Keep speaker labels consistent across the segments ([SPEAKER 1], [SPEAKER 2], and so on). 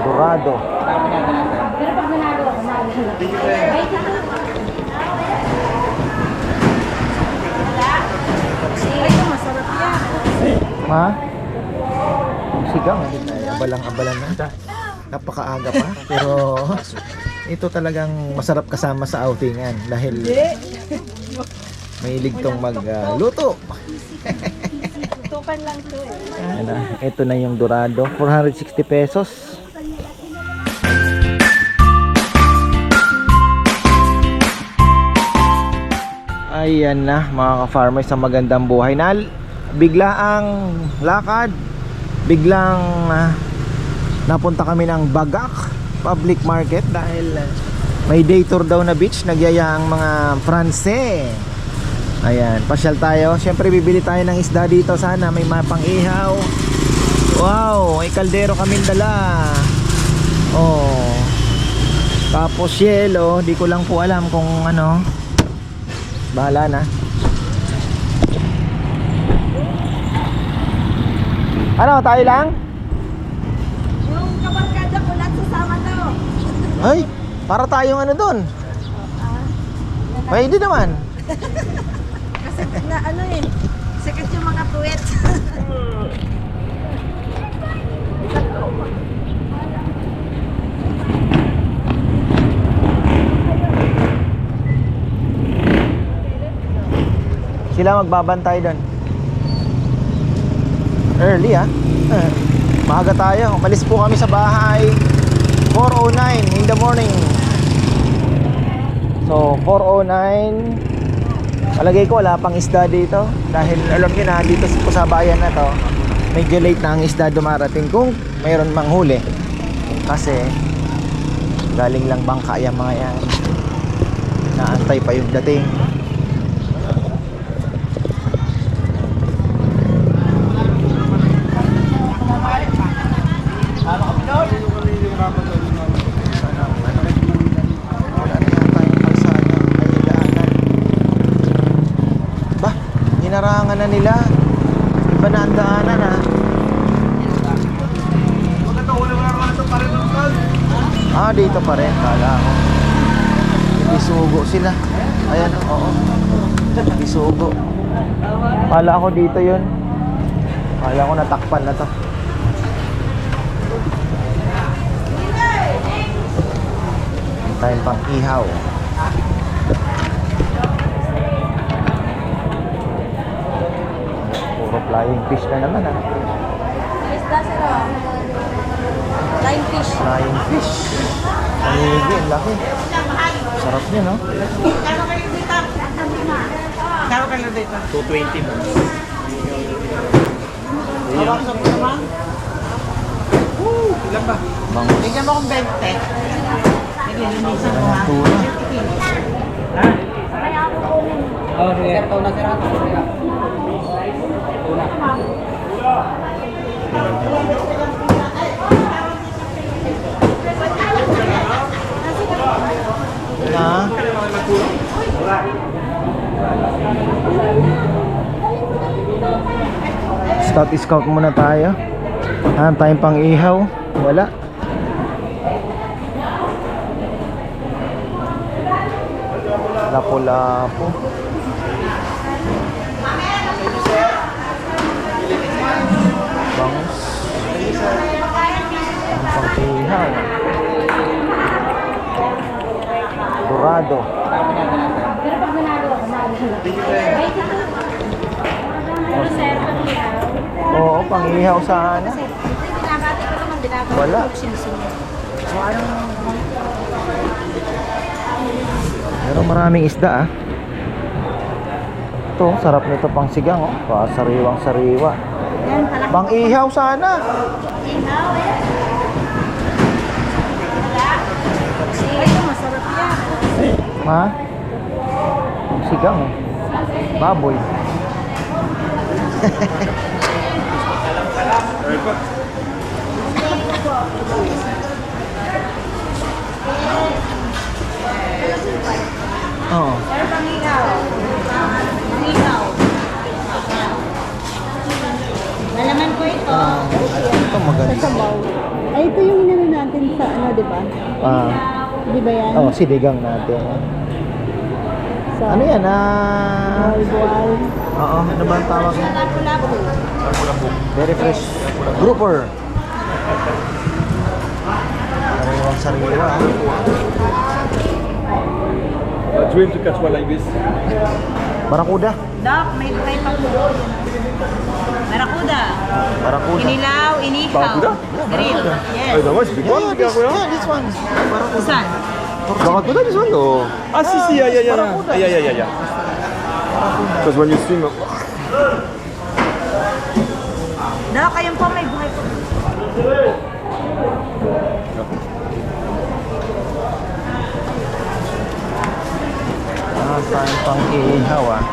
[SPEAKER 1] Dorado. Ma? Sigang. Abalang-abalan na. Napakaaga pa. Pero ito talagang masarap kasama sa outingan dahil mahilig tong magluto.
[SPEAKER 2] Tutukan lang to eh.
[SPEAKER 1] Ano, ito na yung Dorado. 460 pesos. Ayan na mga ka-farmers sa magandang buhay. Na bigla ang lakad biglang ah, napunta kami ng Bagak Public Market dahil ah, may day tour daw na beach. Nagyaya ang mga Franse ayan pasyal tayo. Syempre bibili tayo ng isda dito. Sana may mapang ihaw wow may kaldero kaming dala. Oh. Tapos yelo di ko lang po alam kung ano bahala na. Ano tayo lang?
[SPEAKER 2] Yung kabarkada ko lahat sasama daw.
[SPEAKER 1] ay para tayong ano doon pwede naman.
[SPEAKER 2] Kasi na ano eh, sikat yung mga puwet.
[SPEAKER 1] Sila magbabantay doon. Early ah. Eh, Maaga tayo. Umalis po kami sa bahay 4.09 in the morning. So 4.09 Palagay ko wala pang isda dito Dahil alam niyo na dito po sa bayan na to Medyo late na ang isda dumarating Kung mayroon mang huli Kasi Galing lang bangka yung mga yan Naantay pa yung dating Wala na yata yung kalsada ay daanan. Bah, hinarangan na nila. Iba na ang daanan ha. Ah, dito pa rin. Kala ko. Isugo sila. Ayan, oo. Isugo. Kala ko dito yun. Kala ko natakpan na to. Time pang ihaw. Flying fish na naman ah.
[SPEAKER 2] Isda sila. Line fish.
[SPEAKER 1] Flying fish. Panigi, ang laki. Sarap niya, no?
[SPEAKER 3] Karo ka lang dito.
[SPEAKER 4] 220 mo.
[SPEAKER 3] Hawak sa naman. Woo! Ilan ba?
[SPEAKER 1] Bangus.
[SPEAKER 3] Bigyan mo akong 20. Naglilinisan ko ha.
[SPEAKER 1] Tuna.
[SPEAKER 4] Oh, sige.
[SPEAKER 3] Sir, tuna sir
[SPEAKER 1] Na? Scout scout muna tayo. Hanap tayong pang ihaw. Wala. Lapo-lapo. Bangus. Ang pang ihaw. Dorado.
[SPEAKER 2] Pero pag nanalo ako, naalala ko. Wait lang. Pero sir, pag ihaw.
[SPEAKER 1] Oo, pang ihaw sana.
[SPEAKER 2] Kasi binabati ko naman, binabati
[SPEAKER 1] Wala. Pero maraming isda ah. Ito, sarap nito pang sigang oh. Pasariwang sariwa.
[SPEAKER 2] Yan, pala.
[SPEAKER 1] Pang ihaw sana.
[SPEAKER 2] Ihaw eh. Ito, masarap yan.
[SPEAKER 1] Ma? Sigang oh. Baboy. Oo.
[SPEAKER 2] Pero pang ihaw. Pang ihaw. Ko ito.
[SPEAKER 1] Maganda.
[SPEAKER 2] Ay, ito yung inano natin
[SPEAKER 3] di ba?
[SPEAKER 1] Ah,
[SPEAKER 3] Di ba yan?
[SPEAKER 1] oh, sinigang natin.
[SPEAKER 3] Sa
[SPEAKER 1] Ano yan? Ah,
[SPEAKER 3] buwal.
[SPEAKER 1] oo, ano ba ang tawag?
[SPEAKER 3] Lapu-lapu.
[SPEAKER 1] Very fresh. Grouper. Sariwang sariwa. ah.
[SPEAKER 5] A dream to catch one like this.
[SPEAKER 1] Barakuda.
[SPEAKER 3] Dok, may buhay pa po. Barakuda.
[SPEAKER 1] Barakuda.
[SPEAKER 3] Inilaw, inihaw.
[SPEAKER 5] Barakuda?
[SPEAKER 3] Grill. Yes.
[SPEAKER 5] Oh, that was big one.
[SPEAKER 1] Yeah, this, yeah, this one. Barakuda.
[SPEAKER 3] Saan?
[SPEAKER 5] Barracuda, this one? Oh. Ah, si, si, yeah, yeah, yeah. Yeah, yeah, yeah, yeah. yeah. Because when you swim,
[SPEAKER 3] Dok, ayun po may buhay pa po.
[SPEAKER 1] Saan pang ihaw ah.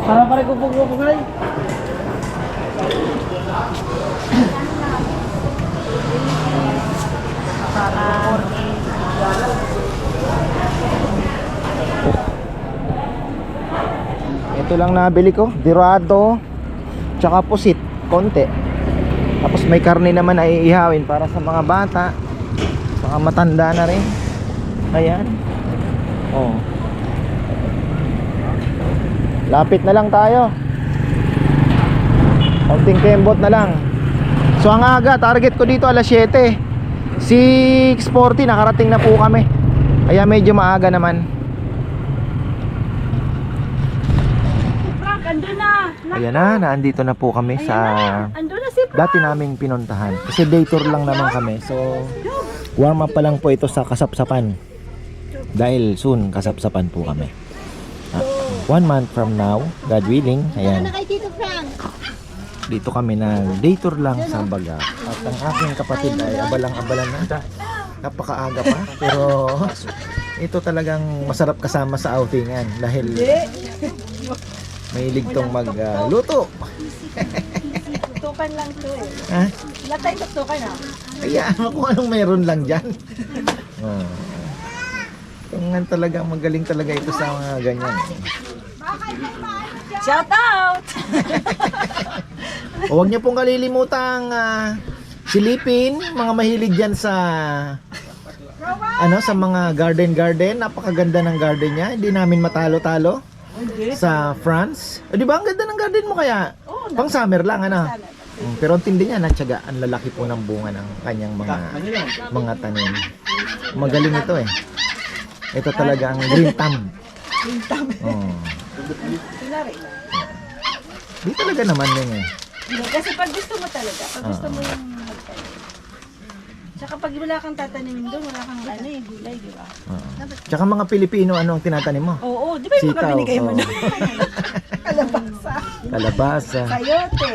[SPEAKER 4] Parang pare kupog-kupog na
[SPEAKER 1] Ito lang nabili ko. Dirado. Tsaka pusit. Konti. Tapos may karne naman na iihawin para sa mga bata. Mga matanda na rin. Ayan. Oh. Lapit na lang tayo. Konting kembot na lang. So ang aga, target ko dito alas 7. 6.40 nakarating na po kami. Kaya medyo maaga naman.
[SPEAKER 3] Andun na.
[SPEAKER 1] Ayan na, naandito na po kami sa
[SPEAKER 3] Andun na si Frank.
[SPEAKER 1] dati naming pinuntahan. Kasi day tour lang naman kami. So, warm up pa lang po ito sa kasapsapan. Dahil soon, kasapsapan po kami. Ah, one month from now, God willing, ayan, dito kami na day tour lang sa Baga. At ang aking kapatid ay abalang-abala na. Napakaaga pa. Pero, ito talagang masarap kasama sa outingan. Dahil, mahilig tong magluto.
[SPEAKER 3] Tutukan lang to eh.
[SPEAKER 1] Ha?
[SPEAKER 3] Latay tutukan ah.
[SPEAKER 1] Hayaan mo kung anong meron lang dyan. oh. Tungan talaga, magaling talaga ito sa mga ganyan.
[SPEAKER 3] Shout out!
[SPEAKER 1] Huwag niyo pong kalilimutang ah, silipin, mga mahilig dyan sa ano sa mga garden garden napakaganda ng garden niya hindi namin matalo-talo sa France o, di ba ang ganda ng garden mo kaya pang summer lang ano Mm, pero ang tindi niya natsaga ang lalaki po ng bunga ng kanyang mga mga tanim. Magaling ito eh. Ito talaga ang green thumb. Green thumb. Oh. di talaga naman yun eh.
[SPEAKER 3] Kasi pag gusto mo talaga, pag gusto
[SPEAKER 1] Ah.
[SPEAKER 3] mo yung magtanim. Tsaka pag wala kang tatanimin doon, wala kang ano eh, gulay, di ba?
[SPEAKER 1] Oo. Tsaka mga Pilipino, ano ang tinatanim mo?
[SPEAKER 3] Oo, di ba yung mga
[SPEAKER 1] Sitaw,
[SPEAKER 3] binigay mo
[SPEAKER 1] oo.
[SPEAKER 3] na? Kalabasa,
[SPEAKER 1] Kalabasa.
[SPEAKER 3] kayote.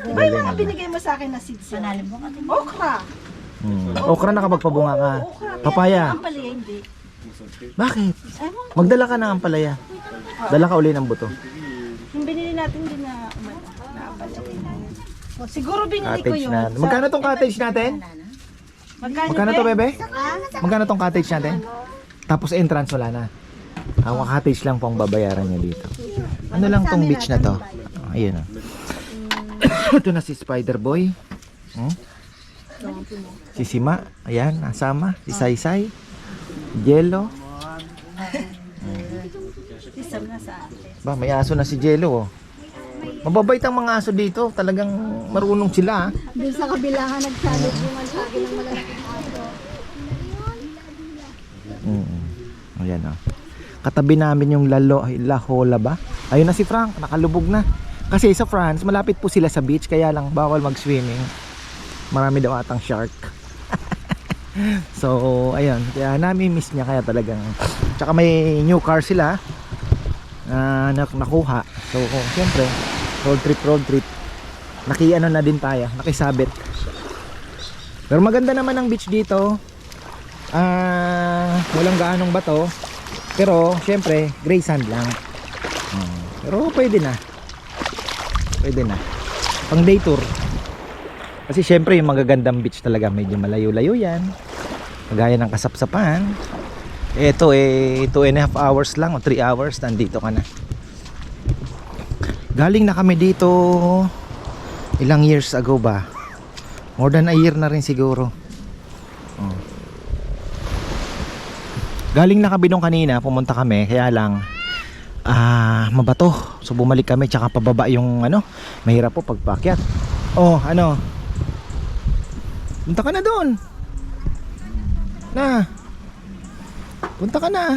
[SPEAKER 3] Di ba yung mga binigay mo sa akin na seeds? Panalim mo Okra.
[SPEAKER 1] Hmm. Okra nakapagpabunga ka.
[SPEAKER 3] Oo, okra.
[SPEAKER 1] Papaya.
[SPEAKER 3] Ang palaya, hindi.
[SPEAKER 1] Bakit? Magdala ka ng ampalaya. Dala ka uli ng buto.
[SPEAKER 3] yung binili natin din na, umano, na. O, siguro binili ko
[SPEAKER 1] Cottage
[SPEAKER 3] yun.
[SPEAKER 1] na. Magkano tong cottage natin?
[SPEAKER 3] Magkano,
[SPEAKER 1] to, bebe? Magkano tong cottage natin? Tapos entrance wala na. Ang cottage lang pong babayaran niya dito. Ano lang tong beach na to? Oh, ayun oh. Ito na si Spider Boy. Hmm? Si Sima, ayan, nasama. Si Saysay. Jello.
[SPEAKER 3] Isang na sa atin.
[SPEAKER 1] Ba, may aso na si Jello oh. Mababait ang mga aso dito. Talagang marunong sila ah.
[SPEAKER 2] Doon sa kabilangan nagsalubungan sa akin ng malalaking aso.
[SPEAKER 1] Mm. Ayan oh. Katabi namin yung Lalo, La Jolla ba? Ayun na si Frank, nakalubog na. Kasi sa France, malapit po sila sa beach, kaya lang bawal mag-swimming. Marami daw atang shark. so, ayun. Kaya nami-miss niya kaya talagang. Tsaka may new car sila nak- nakuha. So, oh, siyempre, road trip, road trip. Nakiano na din tayo, nakisabit. Pero maganda naman ang beach dito. Ah, walang gaanong bato. Pero syempre, gray sand lang. Pero pwede na. Pwede na. Pang day tour. Kasi syempre yung magagandang beach talaga medyo malayo-layo yan. Kagaya ng kasapsapan. Ito eh 2 and a half hours lang o 3 hours nandito ka na. Galing na kami dito Ilang years ago ba? More than a year na rin siguro. Oh. Galing na Kabinong kanina, pumunta kami, kaya lang ah mabato. So bumalik kami tsaka pababa yung ano, mahirap po pagpakyat. Oh, ano? Punta ka na doon. Na. Punta ka na.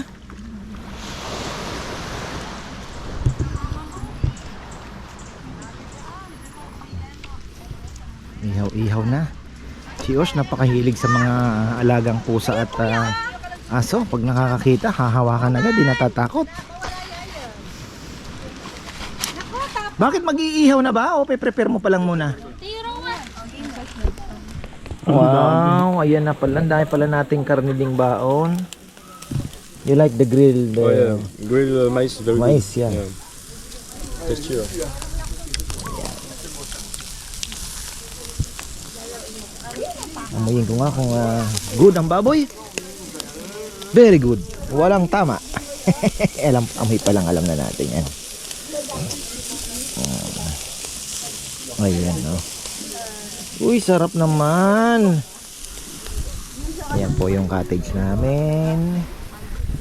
[SPEAKER 1] Ihaw-ihaw na. Si Osh napakahilig sa mga alagang pusa at ah, aso. Pag nakakakita, hahawakan agad, di natatakot. Bakit mag-iihaw na ba o pe-prepare mo pa lang muna? Wow, ayan na pala. Ang dami pala nating karne ding baon. You like the grilled
[SPEAKER 5] Oh
[SPEAKER 1] uh,
[SPEAKER 5] yeah, grilled uh, mice is very
[SPEAKER 1] Mais,
[SPEAKER 5] good.
[SPEAKER 1] yeah.
[SPEAKER 5] Tasty. uh.
[SPEAKER 1] Amuyin ko nga kung ah, good ang baboy. Very good. Walang tama. alam, amoy pa lang alam na natin yan. Um, ayan, oh. Uy, sarap naman. Ayan po yung cottage namin.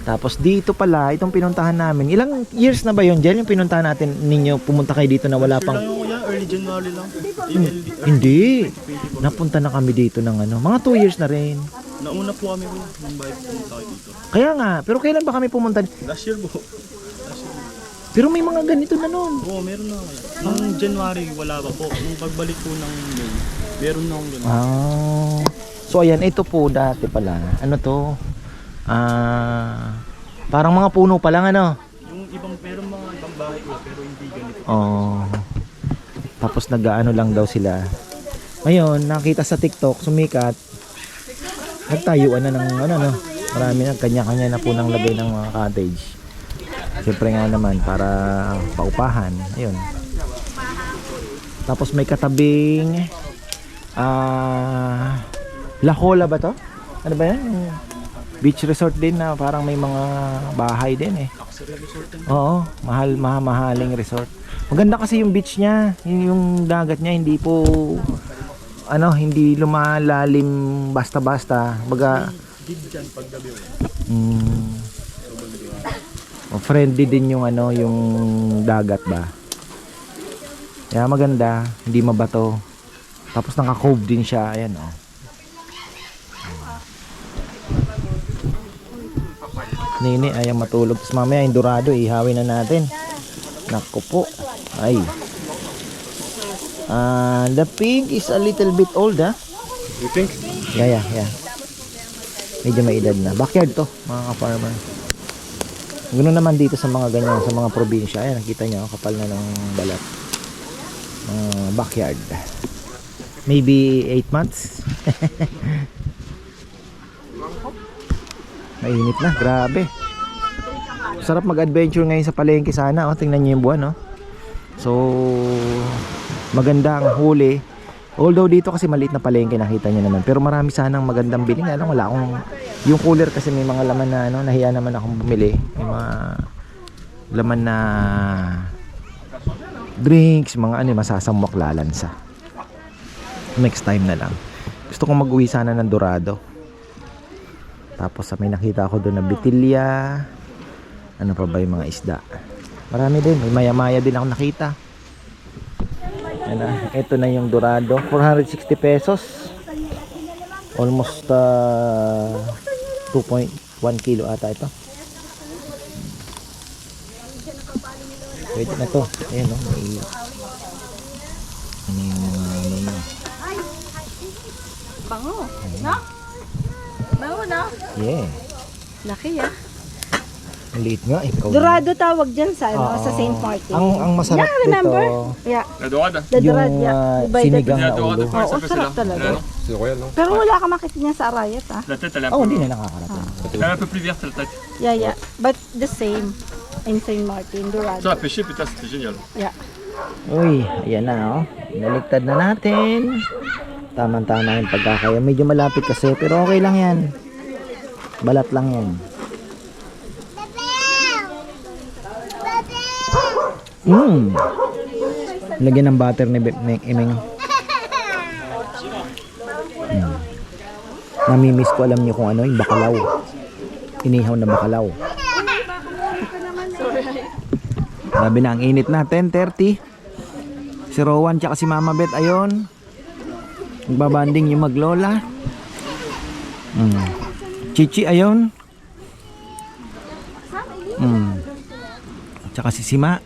[SPEAKER 1] Tapos dito pala, itong pinuntahan namin. Ilang years na ba yun, Jel? Yung pinuntahan natin ninyo, pumunta kayo dito na wala pang...
[SPEAKER 4] early January lang.
[SPEAKER 1] Hindi. Napunta na kami dito ng ano, mga 2 years na rin.
[SPEAKER 4] Nauna po kami po nung bike pumunta kayo dito.
[SPEAKER 1] Kaya nga, pero kailan ba kami pumunta?
[SPEAKER 4] Last year po.
[SPEAKER 1] Pero may mga ganito na noon.
[SPEAKER 4] Oo, meron na. Nung January, wala pa po. Nung pagbalik po ng May, meron na akong ganun.
[SPEAKER 1] Ah. So ayan, ito po dati pala. Ano to? Ah, parang mga puno pa lang ano.
[SPEAKER 4] Yung ibang, meron mga ibang bahay po, pero hindi ganito.
[SPEAKER 1] Oh. Tapos nag-ano lang daw sila. Ngayon, nakita sa TikTok, sumikat. Nagtayuan na ng ano no. Marami na kanya-kanya na po ng lagay ng mga cottage. Siyempre nga naman para paupahan. Ayun. Tapos may katabing ah La Jolla ba to? Ano ba yan? Beach resort din na parang may mga bahay din eh. Oo, mahal mahaling resort. Maganda kasi yung beach niya, yung, yung dagat niya hindi po ano, hindi lumalalim basta-basta. Baga mm, oh, friendly din yung ano, yung dagat ba. Kaya maganda, hindi mabato. Tapos naka-cove din siya, ayan oh. Nini ayaw matulog. Tapos mamaya yung dorado, ihawin na natin. Naku po. Ay. Ah, the pink is a little bit old, ha?
[SPEAKER 5] You think?
[SPEAKER 1] Yeah, yeah, yeah. Medyo may edad na. Backyard to, mga ka-farmer. Ganoon naman dito sa mga ganyan, sa mga probinsya. Ayan, nakita nyo, kapal na ng balat. Mga backyard. Maybe 8 months. Mainit na, grabe. Sarap mag-adventure ngayon sa palengke sana. Oh, tingnan niyo yung buwan, no? So, maganda ang huli. Although dito kasi maliit na palengke nakita niyo naman. Pero marami sanang magandang biling. Alam, wala akong... Yung cooler kasi may mga laman na ano, nahiya naman akong bumili. May mga laman na drinks, mga ano, masasamwak lalansa. Next time na lang. Gusto kong mag-uwi sana ng Dorado. Tapos ah, may nakita ako doon na bitilya. Ano pa ba yung mga isda? Marami din. May maya-maya din ako nakita. Yan na. Ito na yung Dorado. 460 pesos. Almost uh, 2.1 kilo ata ito. Pwede na to. Ayan o. may... Ano yung mga ano yun?
[SPEAKER 3] Bango. No? Na.
[SPEAKER 1] Yeah.
[SPEAKER 3] Laki ah.
[SPEAKER 1] Ang liit nga. Ikaw
[SPEAKER 3] Dorado tawag dyan sa, ano,
[SPEAKER 1] Oo.
[SPEAKER 3] sa St. Martin.
[SPEAKER 1] Ang, ang masarap
[SPEAKER 3] Yeah, remember?
[SPEAKER 1] dito,
[SPEAKER 3] Yeah,
[SPEAKER 5] La dorade
[SPEAKER 3] the
[SPEAKER 1] yung
[SPEAKER 3] dorado. yeah.
[SPEAKER 1] ah,
[SPEAKER 3] the-
[SPEAKER 1] sinigang na ulo.
[SPEAKER 3] Oo,
[SPEAKER 5] s'appelle
[SPEAKER 3] sarap talaga.
[SPEAKER 5] Là, non C'est royal, non
[SPEAKER 3] Pero wala ka makita niya sa Arayat ah.
[SPEAKER 5] La tête, elle est un
[SPEAKER 1] Oh,
[SPEAKER 5] peu...
[SPEAKER 1] hindi na nakakarating.
[SPEAKER 5] Elle est un peu plus verte, la tête.
[SPEAKER 3] Yeah, yeah. But the same in St. Martin, Dorado.
[SPEAKER 5] Ça, à pêcher, putain, c'était génial.
[SPEAKER 3] Yeah.
[SPEAKER 1] Uy, ayan na oh. Naligtad na natin. Tama-tama yung pagkakaya. Medyo malapit kasi, pero okay lang yan. Balat lang yan. Mmm. Lagyan ng butter ni, ni Mm. Namimiss ko alam niyo kung ano yung bakalaw. Inihaw na bakalaw. Grabe na ang init na. 10.30. Si Rowan tsaka si Mama Beth ayon. Nagbabanding yung maglola. Mm. Chichi ayon. Mm. Tsaka si Sima.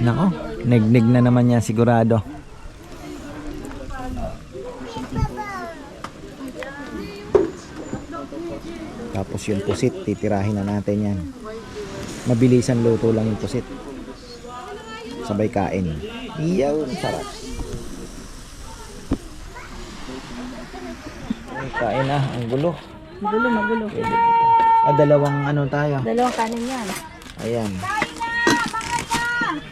[SPEAKER 1] Nako, nagnig na naman yan sigurado. Tapos yung pusit, titirahin na natin yan. Mabilisan luto lang yung pusit. Sabay kain. Iyaw, sarap. Kain na, ang gulo.
[SPEAKER 3] Magulo, magulo.
[SPEAKER 1] Ah, dalawang ano tayo.
[SPEAKER 3] Dalawang kanin yan.
[SPEAKER 1] Ayan.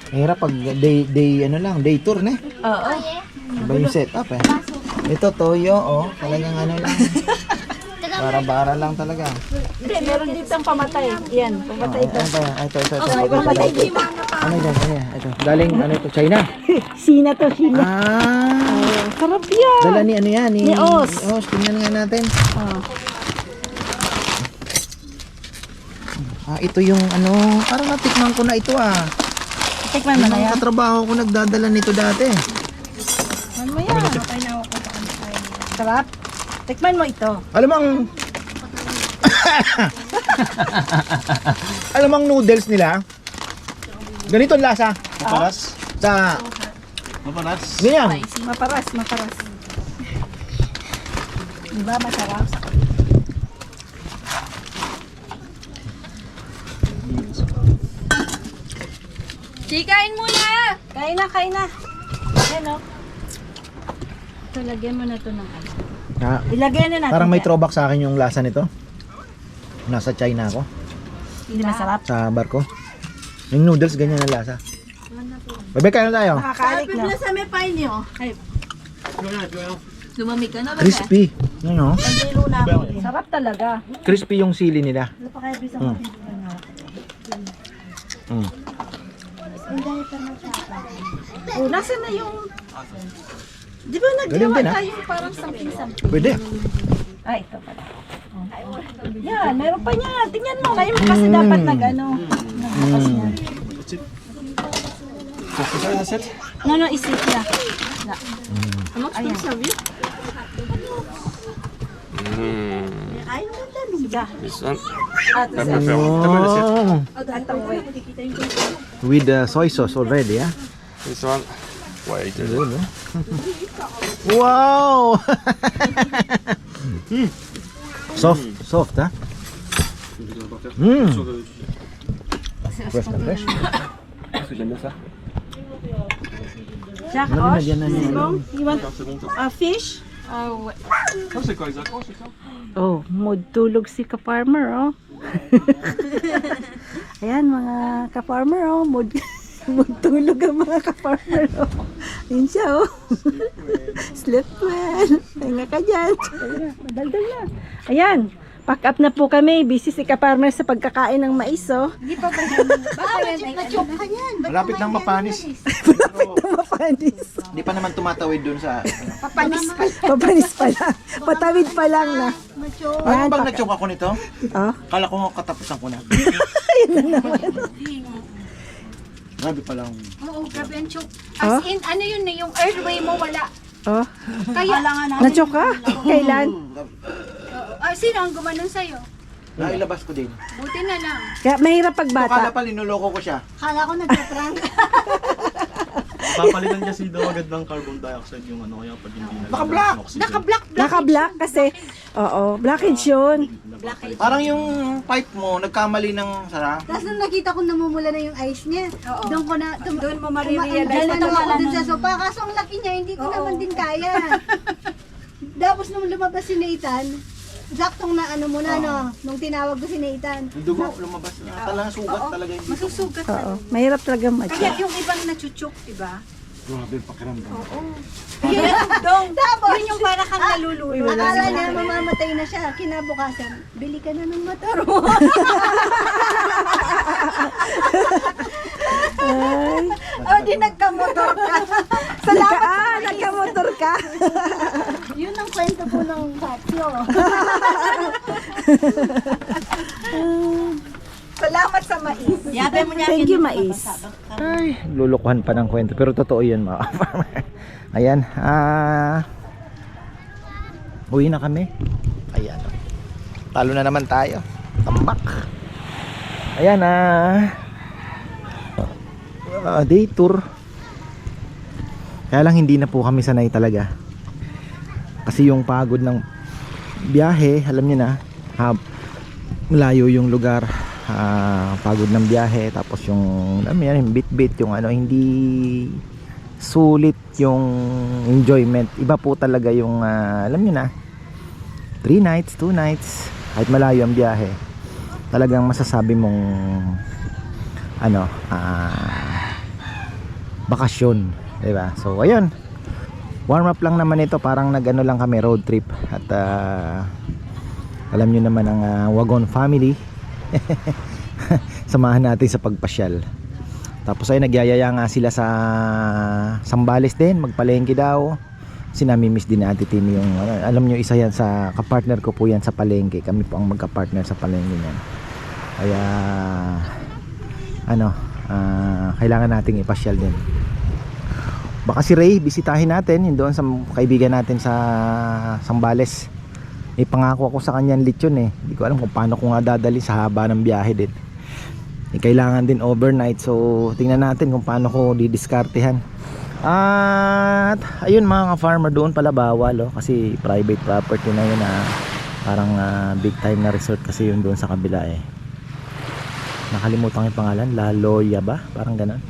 [SPEAKER 1] Mahirap pag day, day ano lang, day tour na.
[SPEAKER 3] Oo.
[SPEAKER 1] Iba yung setup eh. Ito toyo, oh. Talagang ano lang. Bara-bara lang talaga.
[SPEAKER 3] Hindi, meron dito ang pamatay. Yan, pamatay
[SPEAKER 1] Ito, ito, ito, ito. ito,
[SPEAKER 3] Ay, pamatay.
[SPEAKER 1] Ano yan, ano yan? Ito. Galing, ano ito, China?
[SPEAKER 3] Sina to, sina.
[SPEAKER 1] Ah!
[SPEAKER 3] Sarap yan.
[SPEAKER 1] Dala ni ano yan? Ni,
[SPEAKER 3] Ni Os.
[SPEAKER 1] Ni Os, tingnan nga natin.
[SPEAKER 3] Oh.
[SPEAKER 1] Ah, ito yung ano, parang natikman ko na ito ah.
[SPEAKER 3] Tikman mo na
[SPEAKER 1] Ang
[SPEAKER 3] yan.
[SPEAKER 1] katrabaho ko nagdadala nito dati.
[SPEAKER 3] Tikman mo yan. Sarap. Tikman mo ito.
[SPEAKER 1] Alam mo ang... Alam mo ang noodles nila? Ganito ang lasa.
[SPEAKER 5] Maparas?
[SPEAKER 1] Sa...
[SPEAKER 5] Maparas?
[SPEAKER 1] Ganyan.
[SPEAKER 3] Maparas, maparas. Diba masarap?
[SPEAKER 2] Chikain muna!
[SPEAKER 3] Kain na, kain na. Ayan o. Ito, lagyan mo na ito ng ano.
[SPEAKER 1] Ah,
[SPEAKER 3] Ilagay na natin.
[SPEAKER 1] parang may
[SPEAKER 3] yan.
[SPEAKER 1] throwback sa akin yung lasa nito. Nasa China ako.
[SPEAKER 3] Hindi masarap.
[SPEAKER 1] Sa barko. Yung noodles, ganyan ang lasa. Bebe, kain na tayo.
[SPEAKER 3] Nakakaalik na.
[SPEAKER 6] sa may pain niyo. Ay, lumamig ka na ba?
[SPEAKER 1] Crispy. Ano?
[SPEAKER 3] Pagdilo na ako. Sarap talaga.
[SPEAKER 1] Crispy yung sili nila. Mm. Mm.
[SPEAKER 3] Oh, nasa na yung... Di ba naggawa
[SPEAKER 1] din, ah.
[SPEAKER 3] tayo parang something-something?
[SPEAKER 1] Pwede.
[SPEAKER 3] Ay, ito pala. Oh. Yan, meron pa niya. Tingnan mo. Ngayon kasi dapat nag ano. Nagbukas niya. No, no, isip na. Na. Ayan. Siga.
[SPEAKER 5] This one?
[SPEAKER 3] Ah, ito siya.
[SPEAKER 1] Oh,
[SPEAKER 3] Ito, wait.
[SPEAKER 1] with the soy sauce already, ah.
[SPEAKER 5] This one? Wait.
[SPEAKER 1] Yun, no? wow! soft, soft, ha? Mm. Fresh na fresh.
[SPEAKER 3] Jack,
[SPEAKER 1] Ano
[SPEAKER 3] Osh,
[SPEAKER 1] binagyan na niya?
[SPEAKER 3] Sibong, you want a fish? Oh, mood tulog si ka-farmer, oh. Ayan, mga ka-farmer, oh. Mood, mood tulog ang mga ka-farmer, oh. Ayan siya, oh. Sleep well. Pahinga ka dyan. Ayan, madaldal na. Ayan, pack up na po kami. Busy si ka-farmer sa pagkakain ng mais, oh.
[SPEAKER 1] Malapit nang mapanis.
[SPEAKER 3] Mapanis.
[SPEAKER 1] Hindi pa naman tumatawid dun sa...
[SPEAKER 3] Mapanis pa lang. Patawid pa lang na.
[SPEAKER 1] Ano bang nag-choke ako nito?
[SPEAKER 3] Oh.
[SPEAKER 1] Kala ko katapusan ko na. Grabe pala. ang-
[SPEAKER 2] Oo, grabe ang choke. As in, ano yun na yung airway mo wala.
[SPEAKER 3] Oh.
[SPEAKER 2] Kaya,
[SPEAKER 3] Nachoke ka? Kailan?
[SPEAKER 2] ah, sino ang gumanon sa'yo?
[SPEAKER 1] Nailabas ko din.
[SPEAKER 2] Buti na lang.
[SPEAKER 3] Kaya mahirap pag
[SPEAKER 1] Kala
[SPEAKER 3] bata.
[SPEAKER 1] pa linuloko ko siya.
[SPEAKER 6] Kala ko nagpa-prank.
[SPEAKER 4] Papalitan kasi daw agad ng carbon dioxide yung ano kaya pag hindi na
[SPEAKER 1] Naka-black!
[SPEAKER 2] Naka-black, black.
[SPEAKER 3] Naka-black kasi. Oo, blockage yun.
[SPEAKER 1] Parang yung pipe mo, nagkamali ng sara.
[SPEAKER 6] Tapos nung nakita ko namumula na yung ice niya, doon ko na, dum-
[SPEAKER 2] Doon mo marirealize na
[SPEAKER 6] na ako
[SPEAKER 2] tumala
[SPEAKER 6] dun sa
[SPEAKER 2] nun.
[SPEAKER 6] sopa. Kaso ang laki niya, hindi ko naman din kaya. Tapos nung lumabas si Nathan, saktong na ano muna, no, nung tinawag ko si Nathan.
[SPEAKER 1] Yung dugo, lumabas niya. Talagang sugat talaga yung dito.
[SPEAKER 2] Masusugat
[SPEAKER 3] Oo, mahirap talaga
[SPEAKER 2] Kaya
[SPEAKER 3] matcha.
[SPEAKER 2] yung ibang nachuchok, diba?
[SPEAKER 1] Grabe yung pakiramdam.
[SPEAKER 2] Yun, dong,
[SPEAKER 6] Tapos,
[SPEAKER 2] yun yung para kang nalululo.
[SPEAKER 6] akala niya mamamatay na siya. Kinabukasan, bili ka na ng motor mo.
[SPEAKER 3] Ay,
[SPEAKER 6] o di nagkamotor ka.
[SPEAKER 3] nagka, ah, nagka-motor ka.
[SPEAKER 6] Yun ang ang kwento po ng Satyo.
[SPEAKER 3] Salamat sa mais.
[SPEAKER 6] Yabe mo niya.
[SPEAKER 3] Thank you, mais.
[SPEAKER 1] Ay, lulukuhan pa ng kwento. Pero totoo yun mga ka-farmer. Ayan. Ah... uwi na kami. Ayan. Talo na naman tayo. Tambak. Ayan ah... ah, day tour. Kaya lang hindi na po kami sanay talaga. Kasi yung pagod ng biyahe, alam niyo na, hab, malayo yung lugar, ah, pagod ng biyahe, tapos yung, alam yan, yung bit-bit, yung ano, hindi sulit yung enjoyment. Iba po talaga yung, ah, alam niyo na, 3 nights, 2 nights, kahit malayo ang biyahe, talagang masasabi mong, ano, ah, bakasyon, di ba? So, ayun, warm up lang naman ito parang nagano lang kami road trip at ah, alam nyo naman ang ah, wagon family samahan natin sa pagpasyal. Tapos ay nagyayaya nga sila sa Sambales din magpalengke daw. Sinamimiss din ni Ate Timmy yung alam nyo isa yan sa kapartner ko po yan sa palengke. Kami po ang magkapartner sa palengke niyan. Kaya ano ah, kailangan nating ipasyal din. Baka si Ray bisitahin natin yun doon sa kaibigan natin sa Sambales may pangako ako sa kanya ng lechon eh. Hindi ko alam kung paano ko nga dadali sa haba ng biyahe din. Eh, kailangan din overnight so tingnan natin kung paano ko didiskartehan. At ayun mga ka-farmer doon pala bawal oh, kasi private property na yun na parang ah, big time na resort kasi yun doon sa kabila eh. Nakalimutan yung pangalan Laloya ba? parang ganun.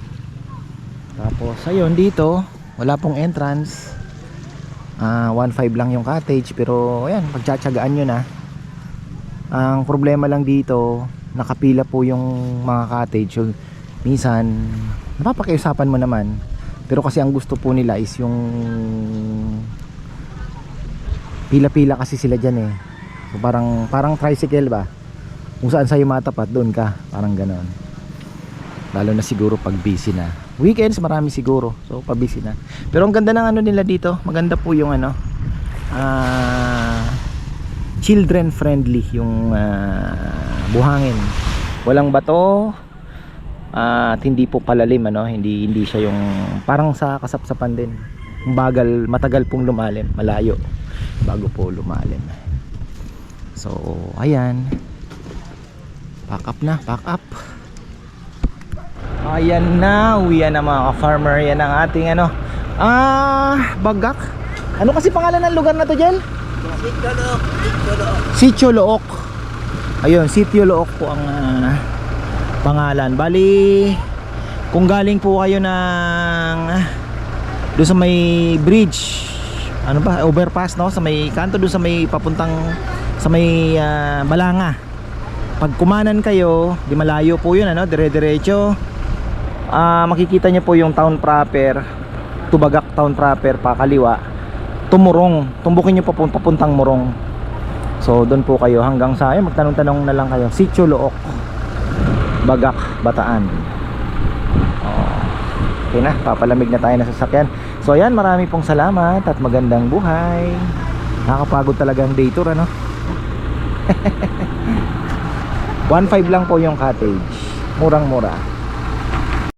[SPEAKER 1] Tapos ayun dito, wala pong entrance. Ah, 1.5 lang yung cottage pero ayan, pagtsatsagaan nyo na. Ang problema lang dito, nakapila po yung mga cottage. So, minsan, napapakiusapan mo naman. Pero kasi ang gusto po nila is yung pila-pila kasi sila dyan eh. So, parang, parang tricycle ba? Kung saan sa'yo matapat, doon ka. Parang ganon. Lalo na siguro pag busy na. Weekends marami siguro. So pag busy na. Pero ang ganda ng ano nila dito. Maganda po yung ano. ah children friendly yung ah, buhangin. Walang bato. ah, at hindi po palalim ano. Hindi hindi siya yung parang sa kasapsapan din. Bagal, matagal pong lumalim, malayo bago po lumalim. So, ayan. Pack up na, pack up. Ayan na, uwian na mga ka-farmer. Yan ang ating ano. Ah, bagak. Ano kasi pangalan ng lugar na to dyan? Sitio Look. Sitio Look. Ayun, Sitio Look po ang ah, pangalan. Bali, kung galing po kayo ng doon sa may bridge, ano ba, overpass no, sa may kanto doon sa may papuntang sa may ah, Balanga. Pag kumanan kayo, di malayo po yun ano, dire-diretso ah makikita niyo po yung town proper Tubagak town proper pakaliwa tumurong. Tumbukin niyo po papuntang murong. So doon po kayo. Hanggang sa ayun magtanong-tanong na lang kayo. Sitio Look. Bagak Bataan. Oh. okay na papalamig na tayo na sasakyan. So ayan marami pong salamat at magandang buhay. Nakakapagod talaga ang day tour ano? 1.5 lang po yung cottage. Murang mura